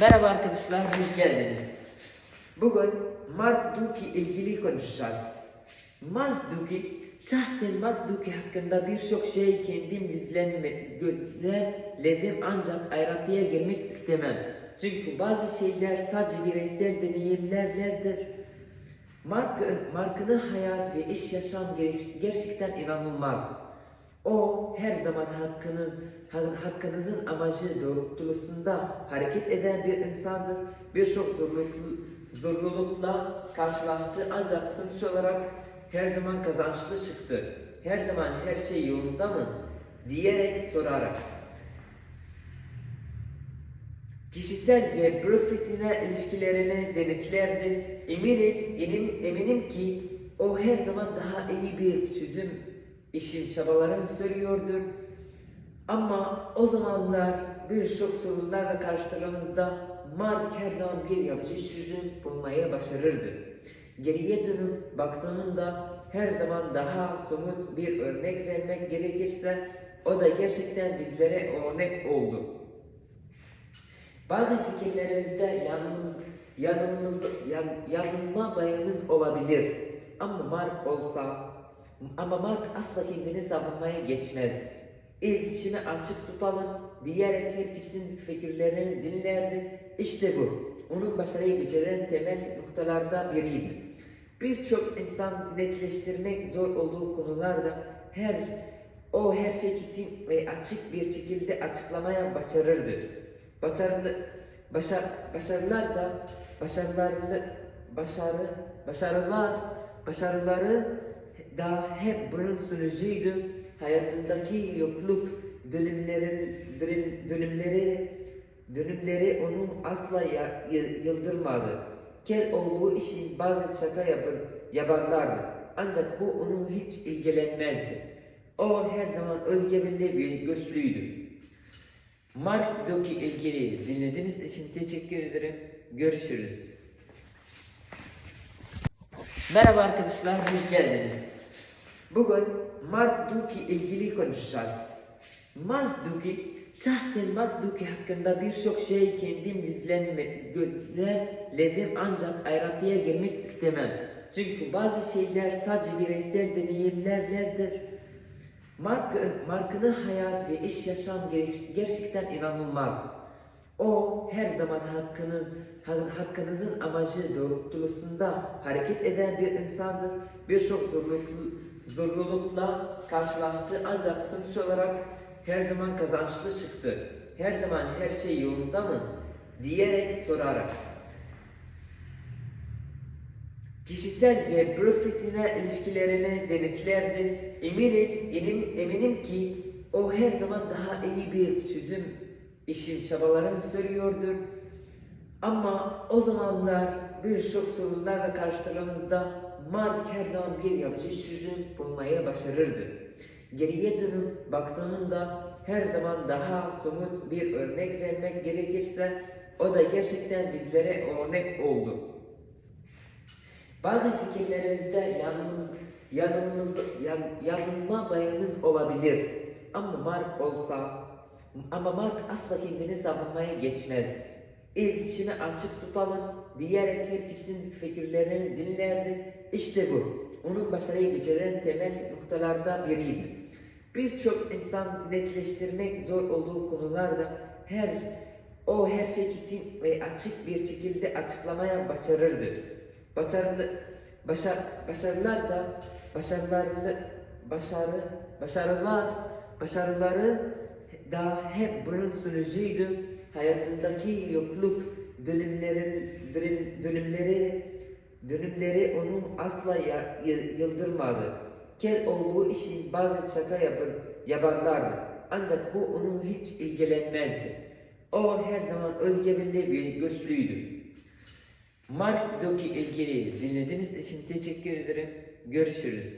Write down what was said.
Merhaba arkadaşlar, hoş geldiniz. Bugün Mark Duki ilgili konuşacağız. Mark Duki, şahsen Mark Duki hakkında birçok şey kendim izlenme, gözlemledim ancak ayrıntıya girmek istemem. Çünkü bazı şeyler sadece bireysel deneyimlerdir. Mark, Mark'ın hayat ve iş yaşam ger- gerçekten inanılmaz. O her zaman hakkınız, ha- hakkınızın amacı doğrultusunda hareket eden bir insandır. Birçok zorlulukla karşılaştı ancak sonuç olarak her zaman kazançlı çıktı. Her zaman her şey yolunda mı? diyerek sorarak. Kişisel ve profesyonel ilişkilerini denetlerdi. Eminim, eminim, eminim ki o her zaman daha iyi bir çözüm için çabalarını sürüyordur. Ama o zamanlar birçok sorunlarla karşılaştığımızda Mark her zaman bir yapıcı çözüm bulmaya başarırdı. Geriye dönüp baktığımda her zaman daha somut bir örnek vermek gerekirse o da gerçekten bizlere örnek oldu. Bazı fikirlerimizde yanılmamız, yanılmamız, yan, yanılma payımız olabilir. Ama Mark olsa, ama Mark asla kendini savunmaya geçmez. İletişimi açık tutalım diyerek herkesin fikirlerini dinlerdi. İşte bu. Onun başarıyı götüren temel noktalardan biriydi. Birçok insan netleştirmek zor olduğu konularda her o her şey kesin ve açık bir şekilde açıklamaya başarırdı. Başarılı başar, başarılar da başarılarını başarı başarılar başarıları da hep bunun sonucuydu. Hayatındaki yokluk dönümleri dönüm, dönümleri dönümleri onu asla ya, yıldırmadı. Kel olduğu için bazen şaka yapar, yaparlardı. Ancak bu onu hiç ilgilenmezdi. O her zaman özgüvenli ve güçlüydü. Mark Doki ilgili dinlediğiniz için teşekkür ederim. Görüşürüz. Merhaba arkadaşlar, hoş geldiniz. Bugün Mark Duki ilgili konuşacağız. Mark Duki, şahsen Mark Duki hakkında birçok şey kendim gözlemledim ancak ayrıntıya girmek istemem. Çünkü bazı şeyler sadece bireysel deneyimlerdir. Mark, Mark'ın hayat ve iş yaşam ger- gerçekten inanılmaz. O her zaman hakkınız, ha- hakkınızın amacı doğrultusunda hareket eden bir insandır. Birçok zorluklu, zorlulukla karşılaştı ancak sonuç olarak her zaman kazançlı çıktı. Her zaman her şey yolunda mı? diyerek sorarak. Kişisel ve profesyonel ilişkilerini denetlerdi. Eminim, eminim, eminim ki o her zaman daha iyi bir çözüm için çabalarını sürüyordur. Ama o zamanlar birçok sorunlarla karşılaştığımızda Mark her zaman bir yapıcı çözüm bulmaya başarırdı. Geriye dönüp baktığımda her zaman daha somut bir örnek vermek gerekirse o da gerçekten bizlere örnek oldu. Bazı fikirlerimizde yanılmamız, yanılmamız, yan, yanılma payımız olabilir. Ama Mark olsa, ama Mark asla kendini savunmaya geçmez. İletişimi açık tutalım diyerek herkesin fikirlerini dinlerdi. İşte bu. Onun başarıyı götüren temel noktalardan biriydi. Birçok insan netleştirmek zor olduğu konularda her o her şey kesin ve açık bir şekilde açıklamaya başarırdı. Başarılı başar, başarılar da başarılarını başarı başarılar başarıları da hep bunun sonucuydu. Hayatındaki yokluk dönümleri dönüm, dönümleri dönümleri onu asla ya, yıldırmadı. Kel olduğu için bazen şaka yapar, yaparlardı. Ancak bu onu hiç ilgilenmezdi. O her zaman özgüvenli ve güçlüydü. Mark Doki ilgili dinlediğiniz için teşekkür ederim. Görüşürüz.